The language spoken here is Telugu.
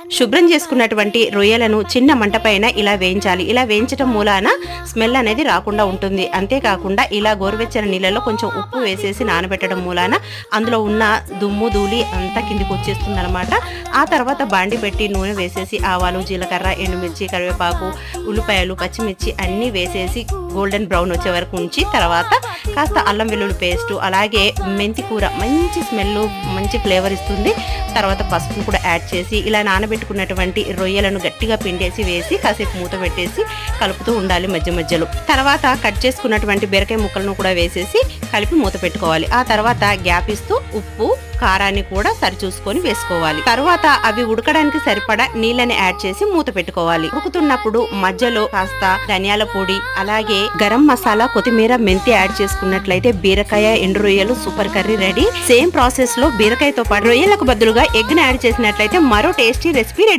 శుభ్రం చేసుకున్నటువంటి రొయ్యలను చిన్న మంట పైన ఇలా వేయించాలి. ఇలా వేయించడం మూలాన స్మెల్ అనేది రాకుండా ఉంటుంది. అంతేకాకుండా ఇలా గోరువెచ్చని నీళ్ళలో కొంచెం ఉప్పు వేసేసి నానబెట్టడం మూలాన అందులో ఉన్న దుమ్ము ధూళి అంతా కిందికి వచ్చేస్తుంది అనమాట ఆ తర్వాత బాండి పెట్టి నూనె వేసేసి ఆవాలు జీలకర్ర ఎండుమిర్చి కరివేపాకు ఉల్లిపాయలు పచ్చిమిర్చి అన్నీ వేసేసి గోల్డెన్ బ్రౌన్ వచ్చే వరకు ఉంచి తర్వాత కాస్త అల్లం వెల్లుల్లి పేస్ట్ అలాగే మెంతి కూర మంచి స్మెల్ మంచి ఫ్లేవర్ ఇస్తుంది. తర్వాత పసుపు కూడా యాడ్ చేసి ఇలా నానబెట్టుకున్నటువంటి రొయ్యలను గట్టిగా పిండేసి వేసి కాసేపు మూత పెట్టేసి కలుపుతూ ఉండాలి మధ్య మధ్యలో. తర్వాత కట్ చేసుకున్నటువంటి బీరకాయ ముక్కలను కూడా వేసేసి కలిపి మూత పెట్టుకోవాలి. ఆ తర్వాత గ్యాప్ ఇస్తూ ఉప్పు కారాన్ని కూడా సరిచూసుకొని వేసుకోవాలి. తర్వాత అవి ఉడకడానికి సరిపడా నీళ్ళని యాడ్ చేసి మూత పెట్టుకోవాలి. ఉడుకుతున్నప్పుడు మధ్యలో కాస్త ధనియాల పొడి అలాగే గరం మసాలా కొత్తిమీర మెంతి యాడ్ చేసుకున్నట్లయితే బీరకాయ ఎండు రొయ్యలు సూపర్ కర్రీ రెడీ. సేమ్ ప్రాసెస్లో బీరకాయతో పాటు రొయ్యలకు బదులుగా ఎగ్ని యాడ్ చేసినట్లయితే మరో టేస్టీ రెసిపీ రెడీ